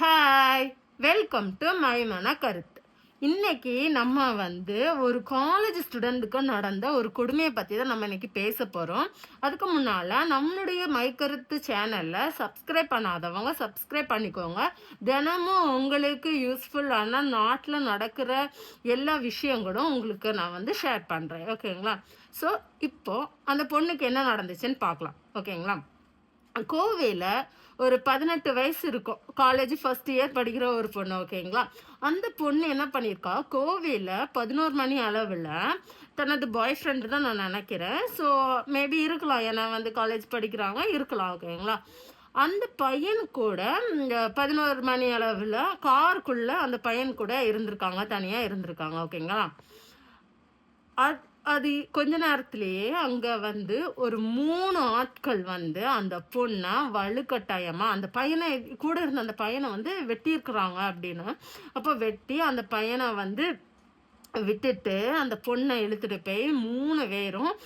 Hi welcome to மைமான கருத்து இன்னைக்கு நம்ம வந்து ஒரு காலேஜ் ஸ்டூடெண்ட்டுக்கு நடந்த ஒரு கொடுமையை பற்றி தான் நம்ம இன்னைக்கு பேச போகிறோம் அதுக்கு முன்னால் நம்மளுடைய மைக்கருத்து சேனலில் சப்ஸ்கிரைப் பண்ணாதவங்க சப்ஸ்கிரைப் பண்ணிக்கோங்க. தினமும் உங்களுக்கு யூஸ்ஃபுல்லான நாட்டில் நடக்கிற எல்லா விஷயங்களும் உங்களுக்கு நான் வந்து ஷேர் பண்ணுறேன் ஓகேங்களா ஸோ இப்போது அந்த பொண்ணுக்கு என்ன நடந்துச்சுன்னு பார்க்கலாம். ஓகேங்களா கோவையில் ஒரு பதினெட்டு வயசு இருக்கும். காலேஜ் ஃபர்ஸ்ட் இயர் படிக்கிற ஒரு பொண்ணு ஓகேங்களா அந்த பொண்ணு என்ன பண்ணியிருக்கா? கோவையில் பதினோரு மணி அளவில் தனது பாய் ஃப்ரெண்டு தான் நான் நினைக்கிறேன். ஸோ மேபி இருக்கலாம். ஏன்னா வந்து காலேஜ் படிக்கிறாங்க இருக்கலாம் ஓகேங்களா அந்த பையன் கூட பதினோரு மணி அளவில் காருக்குள்ளே அந்த பையன் கூட இருந்திருக்காங்க தனியாக இருந்திருக்காங்க ஓகேங்களா அது அது கொஞ்ச நேரத்திலேயே அங்கே வந்து ஒரு மூணு ஆட்கள் வந்து அந்த பொண்ணை வலுக்கட்டாயமாக அந்த பையனை கூட இருந்த அந்த பையனை வந்து வெட்டியிருக்கிறாங்க அப்படின்னு. அப்போ வெட்டி அந்த பையனை வந்து விட்டுட்டு அந்த பொண்ணை இழுத்துட்டு போய் மூணு பேரும்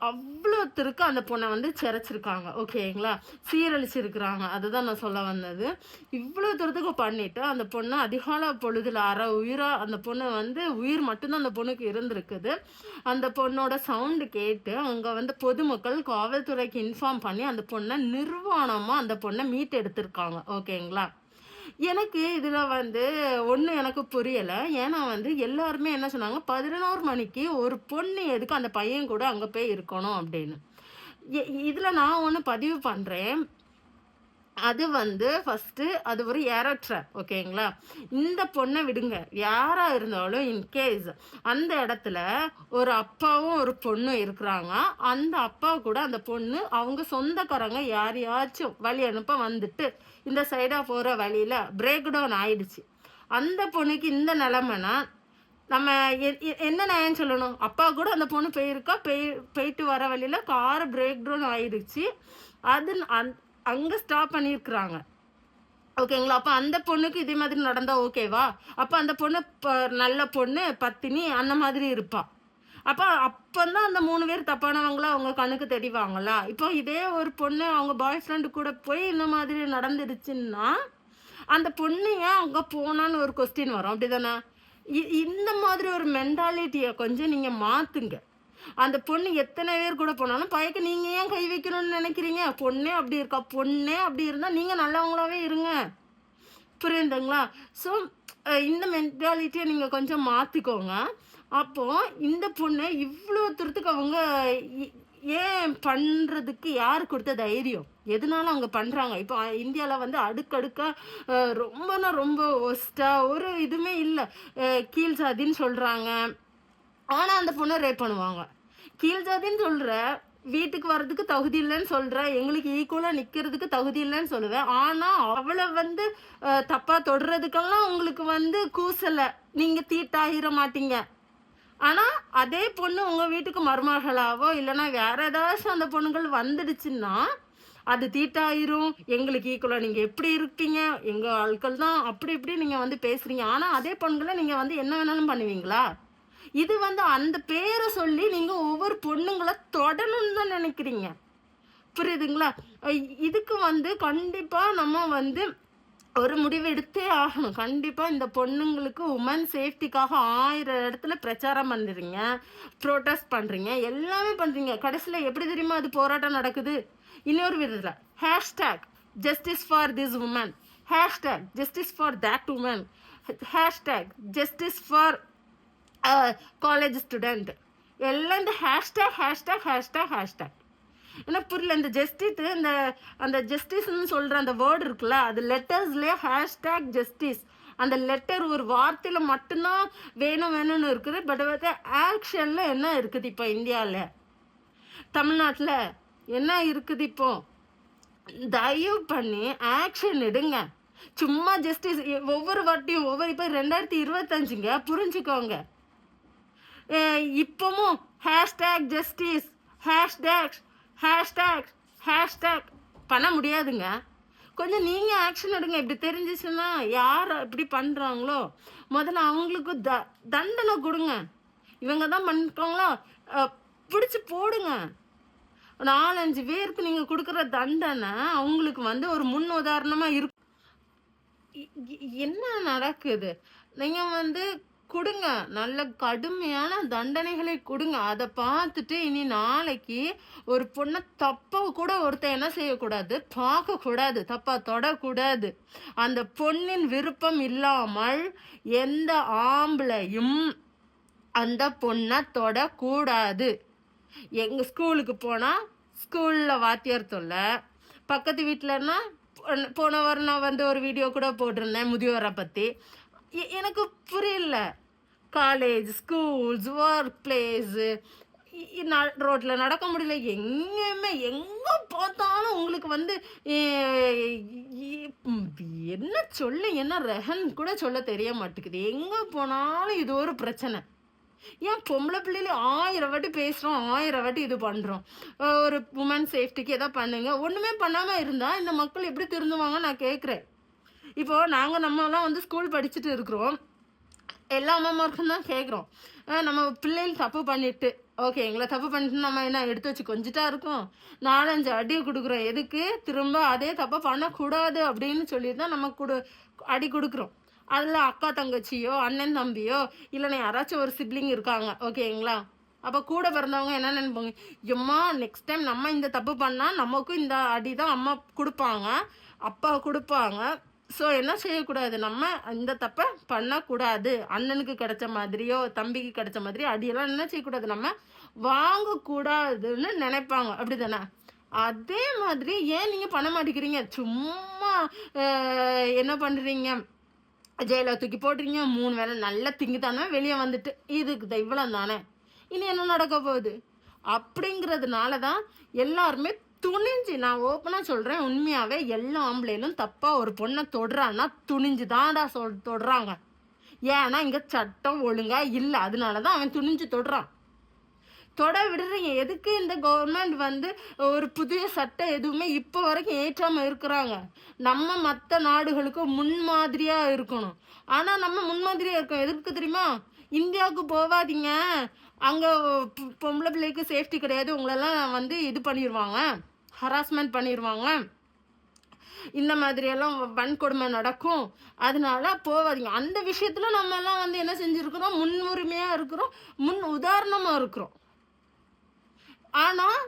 அவ்வளோத்திற்கு அந்த பொண்ணை வந்து சிறைச்சிருக்காங்க. ஓகேங்களா சீரழிச்சிருக்கிறாங்க. அதுதான் நான் சொல்ல வந்தது. இவ்வளோ தூரத்துக்கு பண்ணிட்டு அந்த பொண்ணை அதிகால பொழுதில் அற உயிராக அந்த பொண்ணு வந்து உயிர் மட்டும்தான் அந்த பொண்ணுக்கு இருந்திருக்குது. அந்த பொண்ணோட சவுண்டு கேட்டு அங்கே வந்து பொதுமக்கள் காவல்துறைக்கு இன்ஃபார்ம் பண்ணி அந்த பொண்ணை நிர்வாணமாக அந்த பொண்ணை மீட் எடுத்திருக்காங்க ஓகேங்களா எனக்கு இதில் வந்து ஒன்று எனக்கு புரியலை. ஏன்னா வந்து எல்லாருமே என்ன சொன்னாங்க? பதினோரு மணிக்கு ஒரு பொண்ணு எதுக்கு அந்த பையன் கூட அங்கே போய் இருக்கணும் அப்படின்னு. இதில் நான் ஒன்று பதிவு பண்ணுறேன் அது வந்து ஃபஸ்ட்டு அது ஒரு ஏரோ ட்ராப் ஓகேங்களா இந்த பொண்ணை விடுங்க. யாராக இருந்தாலும் இன்கேஸ் அந்த இடத்துல ஒரு அப்பாவும் ஒரு பொண்ணும் இருக்கிறாங்க அந்த அப்பா கூட அந்த பொண்ணு அவங்க சொந்தக்காரங்க யாரையாச்சும் வழி அனுப்ப வந்துட்டு இந்த சைடாக போகிற வழியில் பிரேக் டவுன் ஆயிடுச்சு. அந்த பொண்ணுக்கு இந்த நிலமைனா நம்ம எ- எ- என்ன நியாயம் சொல்லணும்? அப்பா கூட அந்த பொண்ணு போயிருக்கா போய் போயிட்டு வர வழியில் கார் பிரேக் டவுன் ஆயிடுச்சு. அது அந் அங்கே ஸ்டாப் பண்ணியிருக்கிறாங்க ஓகேங்களா அப்போ அந்த பொண்ணுக்கு இதே மாதிரி நடந்தால் ஓகேவா அப்போ அந்த பொண்ணு நல்ல பொண்ணு பத்தினி அந்த மாதிரி இருப்பாள் அப்போ அப்போ தான் அந்த மூணு பேர் தப்பானவங்களா அவங்க கண்ணுக்கு தெரிவாங்களா இப்போ இதே ஒரு பொண்ணு அவங்க பாய் ஃப்ரெண்டு கூட போய் இந்த மாதிரி நடந்துருச்சுன்னா அந்த பொண்ணு ஏன் அங்கே போனான்னு ஒரு கொஸ்டின் வரும். அப்படிதானே? இ- இந்த மாதிரி ஒரு மென்டாலிட்டியை கொஞ்சம் நீங்கள் மாற்றுங்க அந்த பொண்ணு எத்தனை பேர் கூட போனாலும் பையக்கு நீங்கள் ஏன் கை வைக்கணும்னு நினைக்கிறீங்க? பொண்ணே அப்படி இருக்கா? பொண்ணே அப்படி இருந்தால் நீங்கள் நல்லவங்களாவே இருங்க. புரியுதுங்களா? ஸோ இந்த மென்டாலிட்டியை நீங்கள் கொஞ்சம் மாற்றிக்கோங்க அப்போது இந்த பொண்ணு இவ்வளோ தூரத்துக்கு அவங்க இ- ஏன் பண்ணுறதுக்கு யார் கொடுத்த தைரியம்? எதனால அவங்க பண்ணுறாங்க இப்போ இந்தியாவில் வந்து அடுக்கடுக்காக ரொம்பனா ரொம்ப ஒஸ்ட்டாக ஒரு இதுவுமே இல்லை. கீழ் சாதின்னு சொல்கிறாங்க ஆனால் அந்த பொண்ணை ரேப் பண்ணுவாங்க. கீழ் ஜாதின்னு சொல்கிற வீட்டுக்கு வர்றதுக்கு தகுதி இல்லைன்னு சொல்கிறேன் எங்களுக்கு ஈக்குவலாக நிற்கிறதுக்கு தகுதி இல்லைன்னு சொல்லுவேன். ஆனால் அவளை வந்து தப்பாக தப்பா தொடுறதுக்கெல்லாம் உங்களுக்கு வந்து கூசலை. நீங்கள் தீட்டாகிட மாட்டீங்க. ஆனால் அதே பொண்ணு உங்கள் வீட்டுக்கு மருமகளாவோ இல்லைன்னா வேற ஏதாச்சும் அந்த பொண்ணுகள் வந்துடுச்சுன்னா அது தீட்டாயிரும். எங்களுக்கு ஈக்குவலாக நீங்கள் எப்படி இருக்கீங்க? எங்கள் ஆட்கள் தான் அப்படி இப்படி நீங்கள் வந்து பேசுகிறீங்க ஆனால் அதே பொண்ணுகளை நீங்கள் வந்து என்ன வேணாலும் பண்ணுவீங்களா? இது வந்து அந்த பேரை சொல்லி நீங்கள் ஒவ்வொரு பொண்ணுங்களை தொடணும்னு தான் நினைக்கிறீங்க. புரியுதுங்களா? இதுக்கு வந்து கண்டிப்பாக நம்ம வந்து ஒரு முடிவு எடுத்தே ஆகணும். கண்டிப்பாக இந்த பொண்ணுங்களுக்கு உமன் சேஃப்டிக்காக ஆயிரம் இடத்துல பிரச்சாரம் பண்ணுறீங்க ப்ரோட்டஸ்ட் பண்ணுறீங்க எல்லாமே பண்ணுறீங்க கடைசியில் எப்படி தெரியுமா அது போராட்டம் நடக்குது? இன்னொரு விதத்தில் hashtag justice for this woman hashtag justice for that woman hashtag justice for college student எல்லாம் இந்த ஹேஷ்டாக் ஹேஷ்டேக் ஹேஷ்டாக் ஹேஷ்டேக் எனக்கு புரியல இந்த ஜஸ்டிஸ் இந்த அந்த ஜஸ்டிஸ்னு சொல்கிற அந்த வேர்டு இருக்குல்ல அது லெட்டர்ஸ்லேயே ஹேஷ்டேக் ஜஸ்டிஸ் அந்த லெட்டர் ஒரு வார்த்தையில் மட்டும்தான் வேணும் வேணும்னு இருக்குது பட் வந்து ஆக்ஷனில் என்ன இருக்குது இப்போ இந்தியாவில் தமிழ்நாட்டில் என்ன இருக்குது இப்போ தயவு பண்ணி ஆக்ஷன் எடுங்க சும்மா ஜஸ்டிஸ் ஒவ்வொரு வாட்டியும் ஒவ்வொரு இப்போ ரெண்டாயிரத்தி இருபத்தஞ்சுங்க புரிஞ்சுக்கோங்க இப்பவும் hashtag justice hashtag hashtag hashtag பண்ண முடியாதுங்க. கொஞ்சம் நீங்கள் ஆக்ஷன் எடுங்க. இப்படி தெரிஞ்சிச்சுன்னா யார் இப்படி பண்ணுறாங்களோ முதல்ல அவங்களுக்கு த தண்டனை கொடுங்க. இவங்க தான் பண்ணுறாங்களோ பிடிச்சி போடுங்க. நாலஞ்சு பேருக்கு நீங்கள் கொடுக்குற தண்டனை அவங்களுக்கு வந்து ஒரு முன் உதாரணமாக இருக்கும் என்ன நடக்குது? நீங்கள் வந்து கொடுங்க. நல்ல கடுமையான தண்டனைகளை கொடுங்க. அதை பார்த்துட்டு இனி நாளைக்கு ஒரு பொண்ணை தப்ப கூட ஒருத்தன் என்ன செய்யக்கூடாது? பார்க்கக்கூடாது. தப்பாக தப்பா தொடக்கூடாது. அந்த பொண்ணின் விருப்பம் இல்லாமல் எந்த ஆம்பளையும் அந்த பொண்ணை தொடக்கூடாது. எங்க ஸ்கூலுக்கு போனா ஸ்கூல்ல வாத்தியார் தொல்லை. பக்கத்து வீட்டிலன்னா போன வாரம் நான் வந்து ஒரு வீடியோ கூட போட்டிருந்தேன் முதியோரை பற்றி எனக்கு புரியல. காலேஜ் ஸ்கூல்ஸ் ஒர்க் பிளேஸு ரோட்டில் நடக்க முடியல. எங்கேயுமே எங்கே பார்த்தாலும் உங்களுக்கு வந்து என்ன சொல்ல என்ன ரெஹன் கூட சொல்ல தெரிய மாட்டேங்குது. எங்கே போனாலும் இது ஒரு பிரச்சனை. ஏன் பொம்பளை பிள்ளைல ஆயிரம் வாட்டி பேசுகிறோம் ஆயிரம் வாட்டி இது பண்ணுறோம் ஒரு உமன் சேஃப்டிக்கு எதாவது பண்ணுங்க. ஒன்றுமே பண்ணாமல் இருந்தால் இந்த மக்கள் எப்படி திருந்துவாங்க நான் கேட்குறேன் இப்போ நாங்கள் நம்மலாம் வந்து ஸ்கூல் படிச்சுட்டு இருக்கிறோம். எல்லா அம்மாமாருக்கும் தான் கேட்குறோம் நம்ம பிள்ளைகள் தப்பு பண்ணிட்டு ஓகே எங்களை தப்பு பண்ணிட்டு நம்ம என்ன எடுத்து வச்சு கொஞ்சிட்டா இருக்கோம்? நாலஞ்சு அடி கொடுக்குறோம். எதுக்கு? திரும்ப அதே தப்பை பண்ணக்கூடாது அப்படின்னு சொல்லி தான் நம்ம கொடு அடி கொடுக்குறோம். அதில் அக்கா தங்கச்சியோ அண்ணன் தம்பியோ இல்லைன்னா யாராச்சும் ஒரு சிப்ளிங் இருக்காங்க ஓகேங்களா அப்போ கூட பிறந்தவங்க என்ன நினைப்பாங்க? எம்மா நெக்ஸ்ட் டைம் நம்ம இந்த தப்பு பண்ணால் நமக்கும் இந்த அடி தான் அம்மா கொடுப்பாங்க அப்பா கொடுப்பாங்க. ஸோ என்ன செய்யக்கூடாது. நம்ம இந்த தப்பை பண்ணக்கூடாது. அண்ணனுக்கு கிடைச்ச மாதிரியோ தம்பிக்கு கிடைச்ச மாதிரி அடியெல்லாம் என்ன செய்யக்கூடாது? நம்ம வாங்கக்கூடாதுன்னு நினைப்பாங்க. அப்படி தானே அதே மாதிரி ஏன் நீங்கள் பண்ண மாட்டேங்கிறீங்க? சும்மா என்ன பண்ணுறீங்க ஜெயில தூக்கி போட்டுறீங்க மூணு வேளை நல்லா திங்கி தானே வெளியே வந்துட்டு. இதுக்கு இவ்வளோ தானே இனி என்ன நடக்க போகுது? அப்படிங்கிறதுனால தான் எல்லாருமே துணிஞ்சு நான் ஓப்பனாக சொல்கிறேன் உண்மையாகவே எல்லா ஆம்பளைகளும் தப்பாக ஒரு பொண்ணை தொடுறான்னா துணிஞ்சு தான்டா சொல் தொடுறாங்க. ஏன்னா இங்கே சட்டம் ஒழுங்காக இல்லை அதனால தான் அவன் துணிஞ்சு தொடுறான். தொட விடுறீங்க எதுக்கு இந்த கவர்மெண்ட் வந்து ஒரு புதிய சட்டம் எதுவுமே இப்போ வரைக்கும் ஏற்றாமல் இருக்கிறாங்க? நம்ம மற்ற நாடுகளுக்கு முன்மாதிரியாக இருக்கணும். ஆனால் நம்ம முன்மாதிரியாக இருக்கோம். எதுக்கு தெரியுமா? இந்தியாவுக்கு போகாதீங்க அங்கே பொம்பளை பிள்ளைக்கு சேஃப்டி கிடையாது. உங்களெல்லாம் வந்து இது பண்ணிடுவாங்க ஹராஸ்மெண்ட் பண்ணிடுவாங்க இந்த மாதிரியெல்லாம் வன்கொடுமை நடக்கும். அதனால போகாதீங்க. அந்த விஷயத்தில் நம்ம எல்லாம் வந்து என்ன செஞ்சிருக்கிறோம்? முன்னுரிமையாக இருக்கிறோம். முன் உதாரணமாக இருக்கிறோம். ஆனால்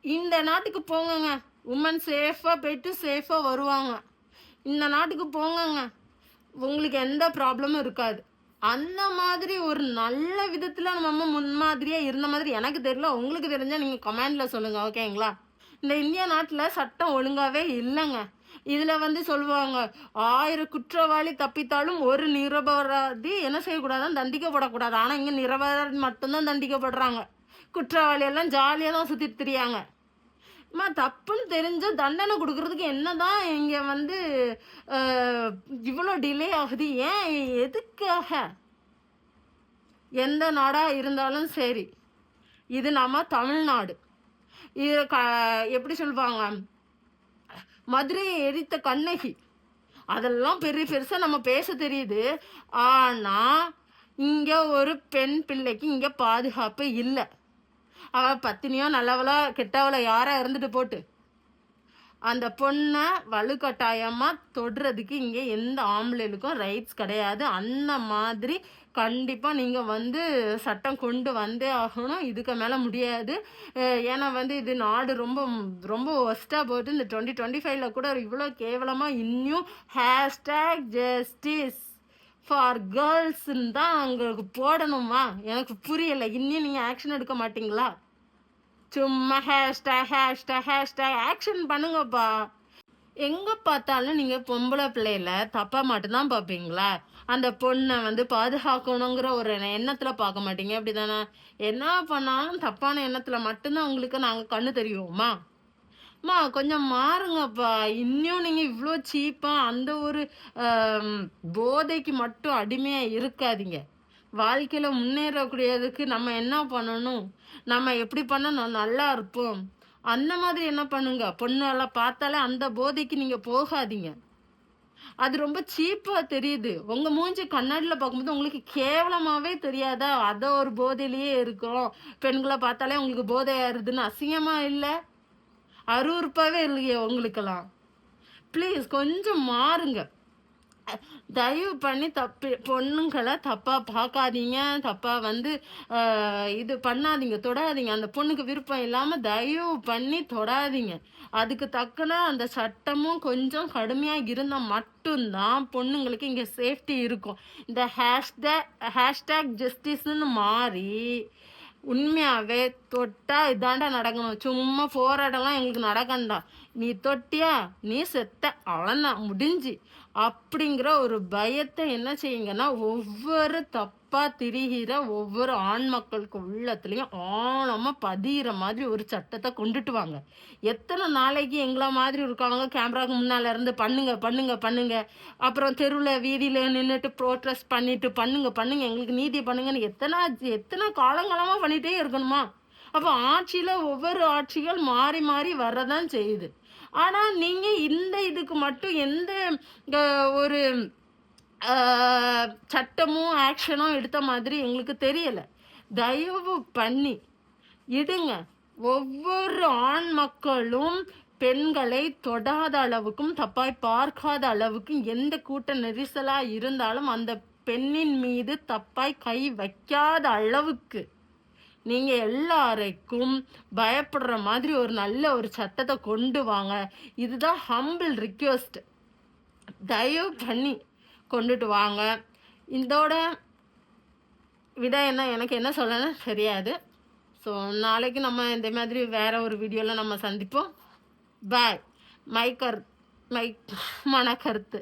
இந்த நாட்டுக்கு போங்கங்க. உமன் சேஃபாக போயிட்டு சேஃபாக வருவாங்க. இந்த நாட்டுக்கு போங்கங்க. உங்களுக்கு எந்த ப்ராப்ளமும் இருக்காது. அந்த மாதிரி ஒரு நல்ல விதத்தில் நம்ம முன்மாதிரியாக இருந்த மாதிரி எனக்கு தெரியல. உங்களுக்கு தெரிஞ்சால் நீங்கள் கமெண்டில் சொல்லுங்கள் ஓகேங்களா இந்த இந்திய நாட்டில் சட்டம் ஒழுங்காகவே இல்லைங்க. இதில் வந்து சொல்லுவாங்க ஆயிரம் குற்றவாளி தப்பித்தாலும் ஒரு நிரபராதி என்ன செய்யக்கூடாதான் தண்டிக்கப்படக்கூடாது. ஆனால் இங்கே நிரபராதி மட்டும்தான் தண்டிக்கப்படுறாங்க. குற்றவாளி எல்லாம் ஜாலியாக தான் சுற்றி திரியாங்க. அம்மா தப்புன்னு தெரிஞ்சு தண்டனை கொடுக்கறதுக்கு என்னதான் இங்கே வந்து இவ்வளோ டிலே ஆகுது? ஏன் எதுக்காக? எந்த நாடாக இருந்தாலும் சரி. இது நம்ம தமிழ்நாடு. எப்படி சொல்லுவாங்க மதுரையை எரித்த கண்ணகி. அதெல்லாம் பெரிய பெருசாக நம்ம பேச தெரியுது. ஆனால் இங்கே ஒரு பெண் பிள்ளைக்கு இங்கே பாதுகாப்பு இல்லை. அவள் பத்தினியோ நல்லவளோ கெட்டவளோ யாராக இருந்துட்டு போட்டு. அந்த பொண்ணை வலுக்கட்டாயமாக தொடுறதுக்கு இங்கே எந்த ஆம்பளைகளுக்கும் ரைட்ஸ் கிடையாது. அந்த மாதிரி கண்டிப்பாக நீங்கள் வந்து சட்டம் கொண்டு வந்தே ஆகணும். இதுக்கு மேலே முடியாது. ஏன்னா வந்து இது நாடு ரொம்ப ரொம்ப ஒஸ்ட்டாக போகுது இந்த டுவெண்ட்டி டுவெண்ட்டி ஃபைவ்ல கூட இவ்வளோ கேவலமாக இன்னும் ஹேஷ்டேக் ஜஸ்டிஸ் ஃபார் கேர்ள்ஸ்ன்னு தான் அங்களுக்கு போடணுமா? எனக்கு புரியலை. இன்னும் நீங்கள் ஆக்ஷன் எடுக்க மாட்டிங்களா? சும்மா ஹேஷ்டேக் ஹேஷ்டேக் ஹேஷ்டேக் ஆக்ஷன் பண்ணுங்கப்பா. எங்கே பார்த்தாலும் நீங்கள் பொம்பளை பிள்ளையில தப்பாக மட்டும்தான் பார்ப்பீங்களா? அந்த பொண்ணை வந்து பாதுகாக்கணுங்கிற ஒரு எண்ணத்தில் பார்க்க மாட்டீங்க. அப்படி தானே என்ன பண்ணாலும் தப்பான எண்ணத்தில் மட்டும்தான் உங்களுக்கு நாங்கள் கண்ணு தெரியுமா அம்மா கொஞ்சம் மாறுங்கப்பா. இன்னும் நீங்கள் இவ்வளோ சீப்பாக அந்த ஒரு போதைக்கு மட்டும் அடிமையாக இருக்காதீங்க. வாழ்க்கையில் முன்னேறக்கூடியதுக்கு நம்ம என்ன பண்ணணும்? நம்ம எப்படி பண்ணால் நல்லா இருப்போம். அந்த மாதிரி என்ன பண்ணுங்க? பொண்ணெல்லாம் பார்த்தாலே அந்த போதைக்கு நீங்கள் போகாதீங்க. அது ரொம்ப சீப்பாக தெரியுது. உங்கள் மூஞ்சி கண்ணாடியில் பார்க்கும்போது உங்களுக்கு கேவலமாகவே தெரியாதா? அதை ஒரு போதையிலேயே இருக்கும். பெண்களை பார்த்தாலே உங்களுக்கு போதை ஏறுதுன்னு அசிங்கமாக இல்லை? அருவருப்பாகவே இல்லையே உங்களுக்கெல்லாம். ப்ளீஸ் கொஞ்சம் மாறுங்க. தயவு பண்ணி தப்பு பொண்ணுங்களை தப்பாக பார்க்காதீங்க. தப்பாக வந்து இது பண்ணாதீங்க. தொடாதீங்க. அந்த பொண்ணுக்கு விருப்பம் இல்லாமல் தயவு பண்ணி தொடாதீங்க. அதுக்கு தக்கன அந்த சட்டமும் கொஞ்சம் கடுமையாக இருந்தால் மட்டும்தான் பொண்ணுங்களுக்கு இங்கே சேஃப்டி இருக்கும். இந்த ஹேஷ்டேக் ஹேஷ்டேக் ஜஸ்டிஸ்ன்னு மாறி உண்மையாகவே தொட்டா இதாண்டா நடக்கணும். சும்மா போராட்டம்லாம் எங்களுக்கு நடக்கண்டா நீ தொட்டியா? நீ செத்த. அவ்வளோதான் முடிஞ்சு. அப்படிங்கிற ஒரு பயத்தை என்ன செய்யுங்கன்னா ஒவ்வொரு தப்பாக திரிகிற ஒவ்வொரு ஆண் மக்களுக்கு உள்ளத்துலேயும் ஆழமாக பதிகிற மாதிரி ஒரு சட்டத்தை கொண்டுட்டு வாங்க. எத்தனை நாளைக்கு எங்களை மாதிரி இருக்கவங்க கேமராவுக்கு முன்னால் இருந்து பண்ணுங்க பண்ணுங்க பண்ணுங்க. அப்புறம் தெருவில் வீதியில் நின்றுட்டு ப்ரோட்டஸ்ட் பண்ணிட்டு பண்ணுங்க பண்ணுங்க. எங்களுக்கு நீதி பண்ணுங்கன்னு எத்தனை எத்தனை காலங்காலமாக பண்ணிகிட்டே இருக்கணுமா? அப்போ ஆட்சியில் ஒவ்வொரு ஆட்சிகள் மாறி மாறி வரதான் செய்யுது. ஆனால் நீங்கள் இந்த இதுக்கு மட்டும் எந்த ஒரு சட்டமும் ஆக்ஷனும் எடுத்த மாதிரி எங்களுக்கு தெரியலை. தயவு பண்ணி இடுங்க. ஒவ்வொரு ஆண் மக்களும் பெண்களை தொடாத அளவுக்கும் தப்பாய் பார்க்காத அளவுக்கும் எந்த கூட்ட நெரிசலாக இருந்தாலும் அந்த பெண்ணின் மீது தப்பாய் கை வைக்காத அளவுக்கு நீங்கள் எல்லாருக்கும் பயப்படுற மாதிரி ஒரு நல்ல ஒரு சட்டத்தை கொண்டு வாங்க. இதுதான் ஹம்பிள் ரிக்வெஸ்ட் தயவு பண்ணி கொண்டுட்டு வாங்க. இதோட விட என்ன? எனக்கு என்ன சொல்லணும்னு தெரியாது. ஸோ நாளைக்கு நம்ம இந்த மாதிரி வேறு ஒரு வீடியோவில் நம்ம சந்திப்போம். பாய் மை கரு மை மன கருத்து